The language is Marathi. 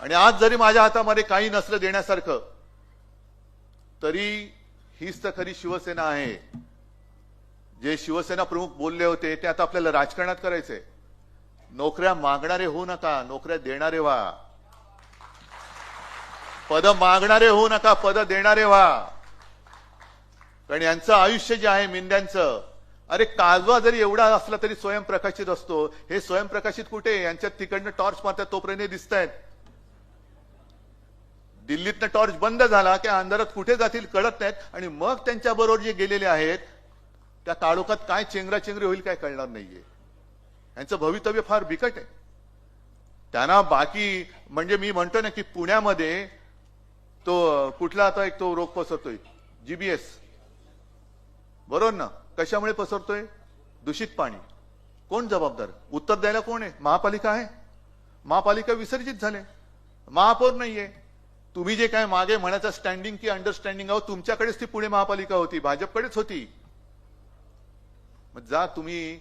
आणि आज जरी माझ्या हातामध्ये काही नसलं देण्यासारखं तरी हीच तर खरी शिवसेना आहे. जे शिवसेना प्रमुख बोलले होते ते आता आपल्याला राजकारणात करायचंय नोकऱ्या मागणारे होऊ नका नोकऱ्या देणारे व्हा. पद मागणारे होऊ नका पद देणारे व्हा. कारण यांचं आयुष्य जे आहे मिंद्यांचं अरे काजवा जरी एवढा असला तरी स्वयंप्रकाशित असतो. हे स्वयंप्रकाशित कुठे? यांच्यात तिकडनं टॉर्च मारतात तोपर्यंत दिसत आहेत दिल्लीतनं टॉर्च बंद झाला की अंधारात कुठे जातील कळत नाहीत. आणि मग त्यांच्या बरोबर जे गेलेले आहेत त्या तालुक्यात काय चेंगराचेंगरी होईल काय कळणार नाहीये. यांचं भवितव्य फार बिकट आहे. त्यांना बाकी म्हणजे मी म्हणतो ना की पुण्यामध्ये तो कुठला आता एक तो रोग पसरतोय जीबीएस बरोबर ना? कशामुळे पसरतोय? दूषित पाणी. कोण जबाबदार? उत्तर द्यायला कोण आहे? महापालिका आहे? महापालिका विसर्जित झाले. महापौर नाहीये. तुम्ही जे काय मागे म्हणायचं स्टँडिंग की अंडरस्टँडिंग आहोत तुमच्याकडेच ती पुणे महापालिका होती भाजपकडेच होती. मग जा तुम्ही